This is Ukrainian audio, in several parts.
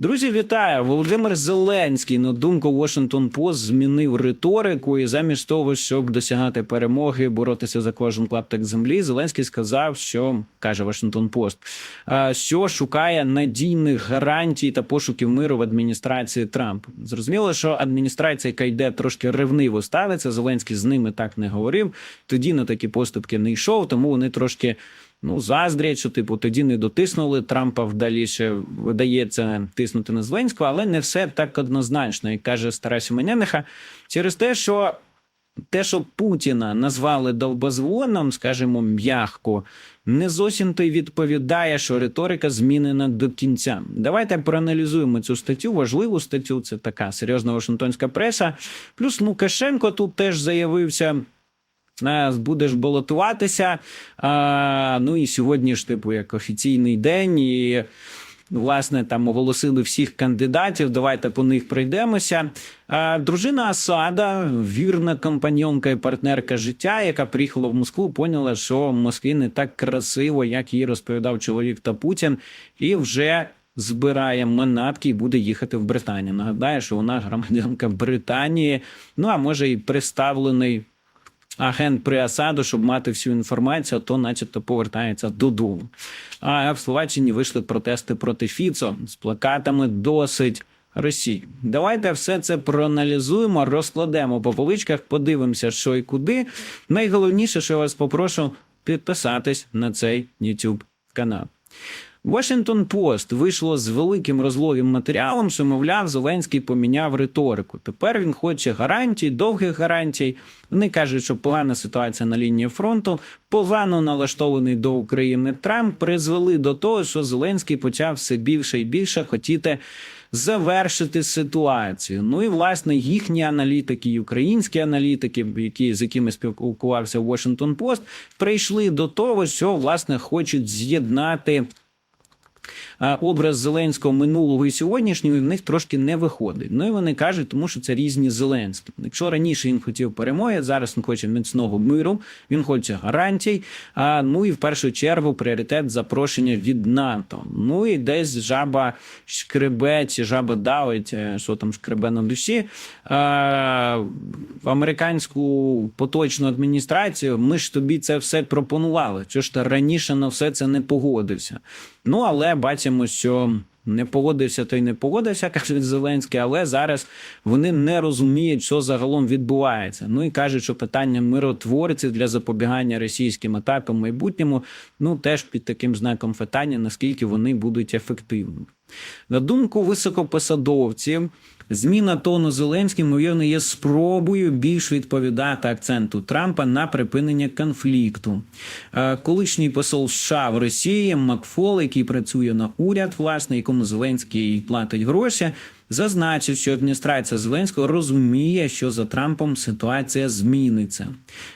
Друзі, вітаю! Володимир Зеленський на думку Washington Post змінив риторику, і замість того, щоб досягати перемоги, боротися за кожен клаптик землі, Зеленський сказав, що каже Washington Post, що шукає надійних гарантій та пошуків миру в адміністрації Трампа. Зрозуміло, що адміністрація, яка йде трошки ревниво ставиться, Зеленський з ними так не говорив. Тоді на такі поступки не йшов, тому вони трошки. Ну, заздрять, що типу тоді не дотиснули Трампа вдаліше видається тиснути на Зеленського, але не все так однозначно, як каже Стара Сіменяниха, через те, що те, що Путіна назвали довбозвоном, скажімо, м'ягко, не зовсім то й відповідає, що риторика змінена до кінця. Давайте проаналізуємо цю статтю. Важливу статтю. Це така серйозна Вашингтонська преса. Плюс Лукашенко тут теж заявився. Е, Будеш балотуватися. А, ну і сьогодні ж, типу, як офіційний день, і власне там оголосили всіх кандидатів. Давайте по них пройдемося. А, дружина Асада, вірна компаньонка і партнерка життя, яка приїхала в Москву, поняла, що в Москві не так красиво, як їй розповідав чоловік та Путін, і вже. Збирає манатки і буде їхати в Британію. Нагадаю, що вона громадянка Британії, ну а може і представлений агент при Асаду, щоб мати всю інформацію, то, начебто, повертається додому. А в Словаччині вийшли протести проти Фіцо з плакатами досить. Росії. Давайте все це проаналізуємо, розкладемо по поличках, подивимося, що і куди. Найголовніше, що я вас попрошу підписатись на цей YouTube канал. Washington Post вийшло з великим розлогим матеріалом, що, мовляв, Зеленський поміняв риторику. Тепер він хоче гарантій, довгих гарантій. Вони кажуть, що погана ситуація на лінії фронту, погано налаштований до України Трамп призвели до того, що Зеленський почав все більше і більше хотіти. Завершити ситуацію. Ну і власне їхні аналітики, і українські аналітики, які з якими спілкувався Washington Post, прийшли до того, що власне хочуть з'єднати образ Зеленського минулого і сьогоднішнього, в них трошки не виходить. Ну і вони кажуть, тому що це різні Зеленські. Якщо раніше він хотів перемоги, зараз він хоче міцного миру, він хоче гарантій. А ну і в першу чергу пріоритет запрошення від НАТО. Ну і десь жаба шкребе чи жаба давить, е, що там шкребе на душі. А, в американську поточну адміністрацію ми ж тобі це все пропонували. Чи ж ти раніше на все це не погодився? Ну але бачимо, що не погодився, то й не погодився, каже Зеленський, але зараз вони не розуміють, що загалом відбувається. Ну і кажуть, що питання миротворців для запобігання російським атакам в майбутньому ну теж під таким знаком питання, наскільки вони будуть ефективними. На думку високопосадовців, зміна тону Зеленським, ймовірно, є спробою більш відповідати акценту Трампа на припинення конфлікту. Е, Колишній посол США в Росії Макфол, який працює на уряд, власне, якому Зеленський платить гроші. Зазначив, що адміністрація Зеленського розуміє, що за Трампом ситуація зміниться.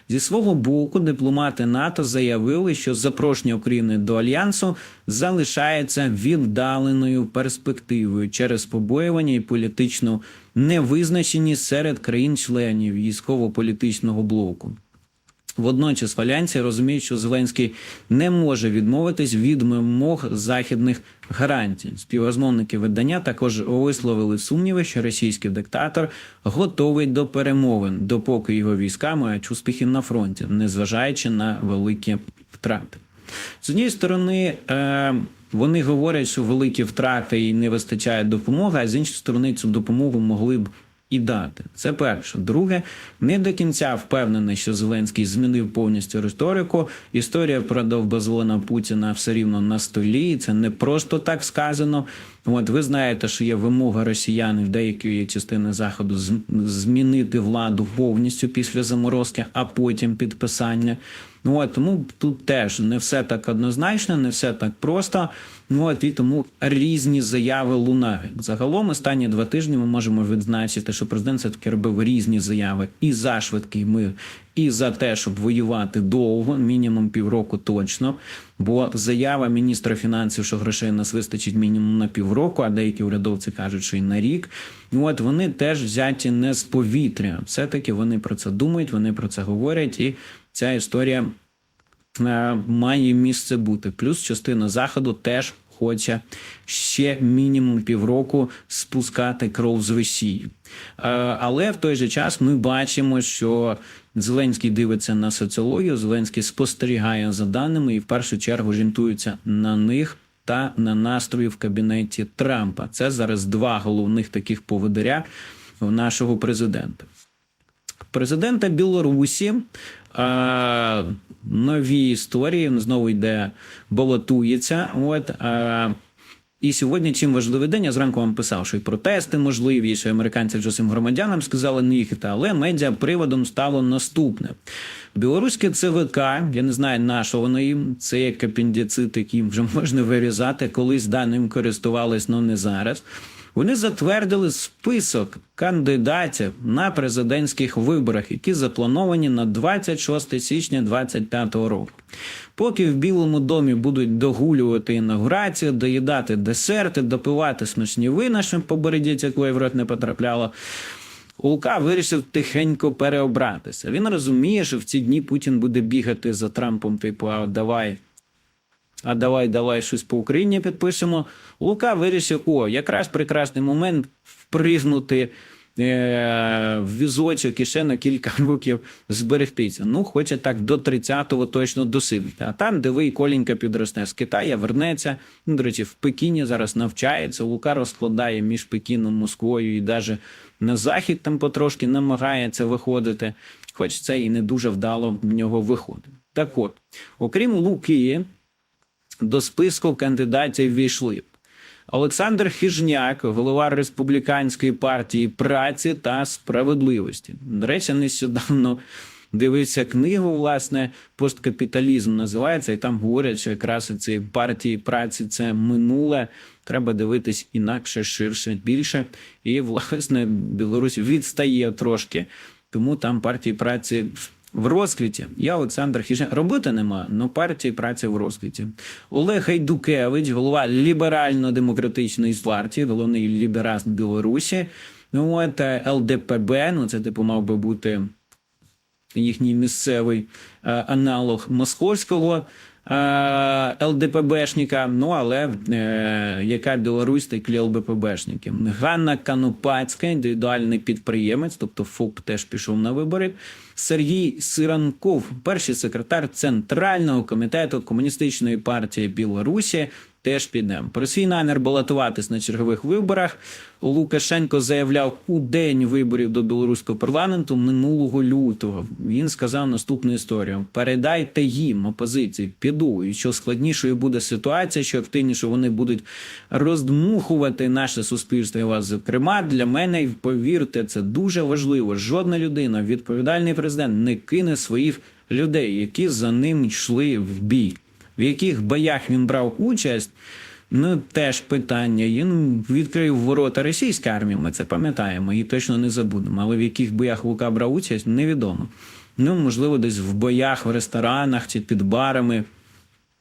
Зі свого боку, дипломати НАТО заявили, що запрошення України до альянсу залишається віддаленою перспективою через побоювання і політичну невизначеність серед країн-членів військово-політичного блоку. Водночас валянці розуміють, що Зеленський не може відмовитись від вимог західних гарантій. Співрозмовники видання також висловили сумніви, що російський диктатор готовий до перемовин, допоки його війська мають успіхи на фронті, незважаючи на великі втрати. З однієї сторони, е, вони говорять, що великі втрати і не вистачає допомоги, а з іншої сторони, цю допомогу могли б і дати. Це перше. Друге, не до кінця впевнений, що Зеленський змінив повністю риторику. Історія про довбозвона Путіна все рівно на столі. Це не просто так сказано. От ви знаєте, що є вимога росіян в деякої частини заходу змінити владу повністю після заморозки, а потім підписання. Ну от тому тут теж не все так однозначно, не все так просто. Ну от і тому різні заяви лунають. Загалом останні два тижні ми можемо відзначити, що президент все таки робив різні заяви і за швидкий мир, і за те, щоб воювати довго, мінімум півроку точно. Бо заява міністра фінансів, що грошей нас вистачить мінімум на півроку, а деякі урядовці кажуть, що й на рік. Ну от вони теж взяті не з повітря. Все таки вони про це думають, вони про це говорять, і ця історія е, має місце бути. Плюс частина заходу теж хоче ще мінімум півроку спускати кров з Росії. Е, Але в той же час ми бачимо, що Зеленський дивиться на соціологію, Зеленський спостерігає за даними і в першу чергу орієнтується на них та на настрої в кабінеті Трампа. Це зараз два головних таких поводиря у нашого президента. Президента Білорусі е, нові історії він знову йде, балотується. От, е, і сьогодні чим важливий день, я зранку вам писав, що і протести можливі, що американці вже цим громадянам сказали не їхати, але медіа приводом стало наступне. Білоруське ЦВК, я не знаю, на що воно їм, це як апендицит, який вже можна вирізати, колись даним користувались, але не зараз. Вони затвердили список кандидатів на президентських виборах, які заплановані на 26 січня 2025 року. Поки в Білому домі будуть догулювати інаугурацію, доїдати десерти, допивати смачні вина, щоб по бороді цякої в рот не потрапляло. Лука вирішив тихенько переобратися. Він розуміє, що в ці дні Путін буде бігати за Трампом, типу, а давай а давай, давай щось по Україні підпишемо. Лука вирішив, о, якраз прекрасний момент впригнути е- в візочок і ще на кілька років зберегтися. Ну, хоче так до 30-го точно досидіти. А там, де ви Коленька підросте з Китаю, вернеться. Ну, До речі, в Пекіні зараз навчається. Лука розкладає між Пекіном, Москвою і навіть на захід там потрошки намагається виходити. Хоч це і не дуже вдало в нього виходить. Так от, окрім Луки, до списку кандидатів війшли Олександр Хіжняк, голова республіканської партії праці та справедливості. До речі, нещодавно дивився книгу, власне, посткапіталізм називається, і там говорять, що якраз ці партії праці це минуле. Треба дивитись інакше, ширше, більше. І, власне, Білорусь відстає трошки, тому там партії праці в розквіті. Я Олександр Хіжняк. Роботи нема, але партії праці в розквіті. Олег Гайдукевич, голова ліберально-демократичної партії, головний ліберал Білорусі. Ну, от е, ЛДПБ, ну це типу мав би бути їхній місцевий е, аналог московського е, ЛДПБшника. Ну але е, яка Білорусь, такі ЛДПБшники. Ганна Канупацька, індивідуальний підприємець, тобто ФОП теж пішов на вибори. Сергій Сиранков, перший секретар Центрального комітету комуністичної партії Білорусі. Теж підемо. Про свій намір балотуватись на чергових виборах Лукашенко заявляв у день виборів до білоруського парламенту минулого лютого. Він сказав наступну історію: передайте їм опозиції, піду. І що складнішою буде ситуація, що активніше вони будуть роздмухувати наше суспільство. і вас зокрема для мене повірте, це дуже важливо. Жодна людина, відповідальний президент, не кине своїх людей, які за ним йшли в бій в яких боях він брав участь. Ну, теж питання. Він відкрив ворота російської армії, ми це пам'ятаємо і точно не забудемо. Але в яких боях Лука брав участь, невідомо. Ну, можливо, десь в боях, в ресторанах чи під барами.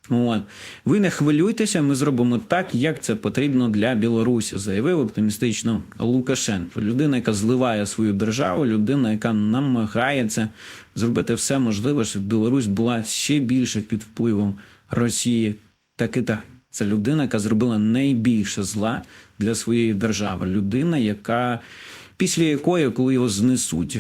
От. Ви не хвилюйтеся, ми зробимо так, як це потрібно для Білорусі, заявив оптимістично Лукашенко. Людина, яка зливає свою державу, людина, яка намагається зробити все можливе, щоб Білорусь була ще більше під впливом Росії. Так і так. Це людина, яка зробила найбільше зла для своєї держави. Людина, яка після якої, коли його знесуть,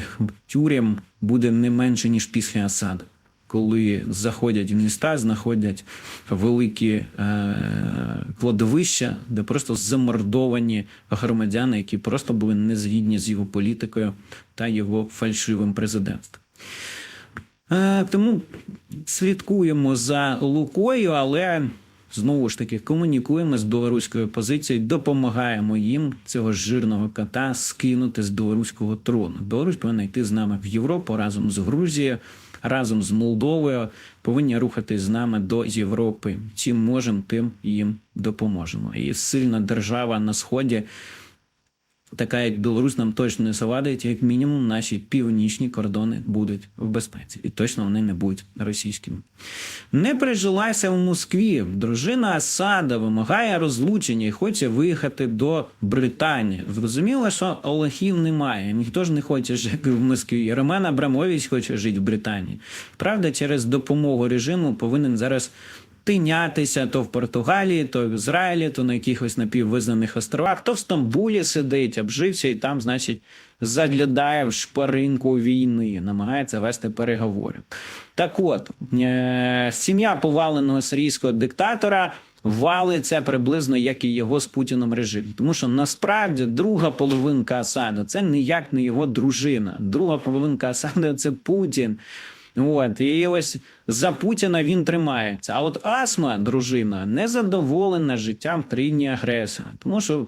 тюрям буде не менше ніж після Асаду. Коли заходять в міста, знаходять великі е, кладовища, де просто замордовані громадяни, які просто були незгідні з його політикою та його фальшивим президентством. Е, тому слідкуємо за Лукою, але знову ж таки комунікуємо з білоруською позицією, допомагаємо їм цього жирного кота скинути з білоруського трону. Білорусь повинна йти з нами в Європу разом з Грузією, разом з Молдовою. Повинні рухатись з нами до Європи. Чим можемо, тим їм допоможемо. І сильна держава на сході. Така як Білорусь нам точно не завадить, як мінімум, наші північні кордони будуть в безпеці, і точно вони не будуть російськими. Не прижилася в Москві. Дружина Асада вимагає розлучення і хоче виїхати до Британії. Зрозуміло, що Олегів немає. Ніхто ж не хоче жити в Москві. І Роман Абрамович хоче жити в Британії. Правда, через допомогу режиму повинен зараз тинятися то в Португалії, то в Ізраїлі, то на якихось напіввизнаних островах, то в Стамбулі сидить, обжився і там, значить, заглядає в шпаринку війни, намагається вести переговори. Так от, е- сім'я поваленого сирійського диктатора валиться приблизно як і його з Путіном режим. Тому що насправді друга половинка Асада це ніяк не його дружина. Друга половинка Асада це Путін. От, і ось за Путіна він тримається. А от Асма, дружина, не задоволена життям в країні агресора. Тому що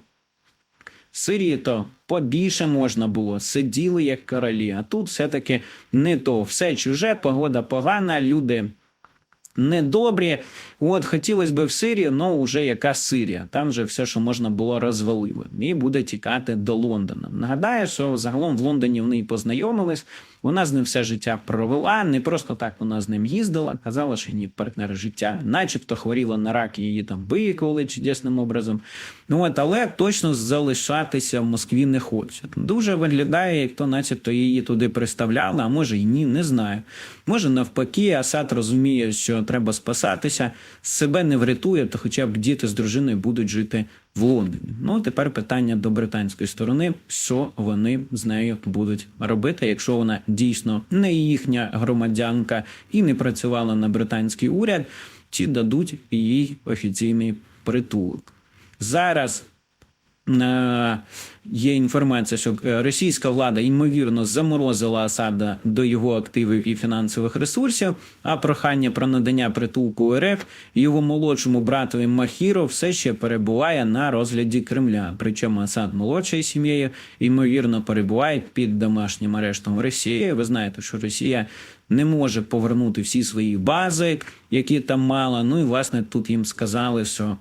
в Сирії то побільше можна було, сиділи як королі, а тут все-таки не то. Все чуже, погода погана, люди недобрі. От хотілося б в Сирію, але вже яка Сирія. Там вже все, що можна було, розвалили. І буде тікати до Лондона. Нагадаю, що загалом в Лондоні вони і познайомились. Вона з ним все життя провела. Не просто так вона з ним їздила. Казала, що ні, партнер життя, начебто хворіла на рак, і її там виїхали чудесним образом. Ну от, але точно залишатися в Москві не хоче. Дуже виглядає, як то, начебто, її туди приставляли, а може й ні, не знаю. Може, навпаки, Асад розуміє, що треба спасатися, себе не врятує, то хоча б діти з дружиною будуть жити в Лондоні. Ну, тепер питання до британської сторони, що вони з нею будуть робити, якщо вона дійсно не їхня громадянка і не працювала на британський уряд, чи дадуть їй офіційний притулок. Зараз є інформація, що е, російська влада ймовірно заморозила Асада до його активів і фінансових ресурсів. А прохання про надання притулку РФ його молодшому братові Махіро все ще перебуває на розгляді Кремля. Причому Асад молодший сім'єю ймовірно перебуває під домашнім арештом в Росії. Ви знаєте, що Росія. Не може повернути всі свої бази, які там мала. Ну і власне тут їм сказали, що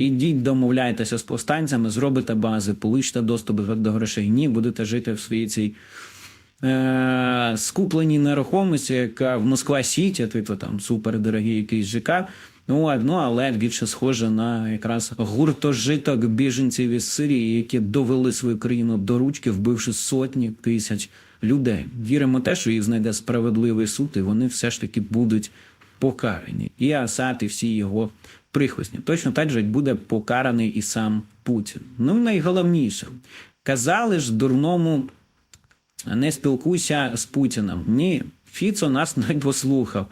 Ідіть, домовляйтеся з повстанцями, зробите бази, получите доступ до грошей. Ні, будете жити в своїй цій е- скупленій нерухомості, яка в Москва Сіті, типу там супердорогий якийсь ЖК. Ну, ну, але більше схоже на якраз гуртожиток біженців із Сирії, які довели свою країну до ручки, вбивши сотні тисяч людей. Віримо те, що їх знайде справедливий суд, і вони все ж таки будуть покарані. І Асад, і всі його прихвостні. Точно так же буде покараний і сам Путін. Ну найголовніше, казали ж дурному, не спілкуйся з Путіним. Ні, Фіцо нас не послухав.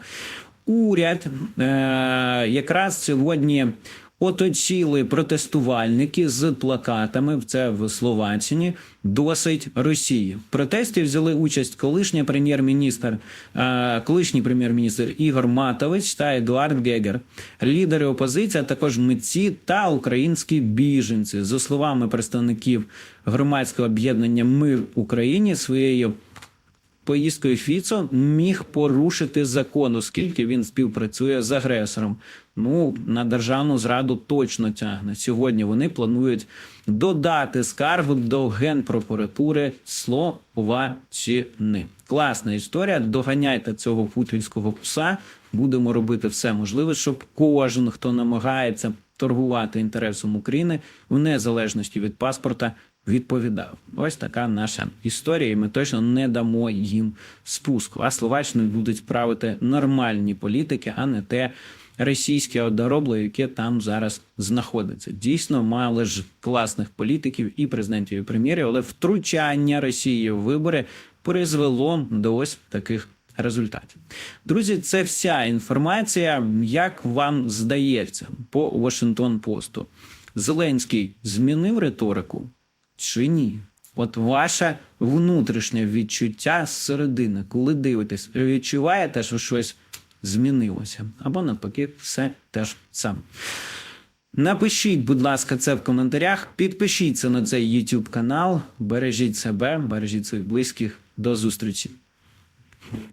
Уряд е- якраз сьогодні оточили протестувальники з плакатами. Це в Словаччині досить Росії. В протесті взяли участь колишній прем'єр-міністр, е, колишній прем'єр-міністр Ігор Матович та Едуард Гегер, лідери опозиції, а також митці та українські біженці. За словами представників громадського об'єднання Мир Україні своєю поїздкою Фіцо міг порушити закон, оскільки він співпрацює з агресором. Ну на державну зраду точно тягне. Сьогодні вони планують додати скаргу до генпрокуратури Словаччини. Класна історія. Доганяйте цього путінського пса. Будемо робити все можливе, щоб кожен, хто намагається торгувати інтересом України в незалежності від паспорта, відповідав. Ось така наша історія, і ми точно не дамо їм спуску. А Словаччини будуть правити нормальні політики, а не те російське одоробло, яке там зараз знаходиться. Дійсно, мали ж класних політиків і президентів, і прем'єрів, але втручання Росії в вибори призвело до ось таких. Результатів, друзі, це вся інформація. Як вам здається, по Вашингтон Посту Зеленський змінив риторику чи ні? От ваше внутрішнє відчуття зсередини, коли дивитесь, відчуваєте, що щось змінилося, або навпаки, все теж саме. Напишіть, будь ласка, це в коментарях. Підпишіться на цей YouTube канал, бережіть себе, бережіть своїх близьких. До зустрічі.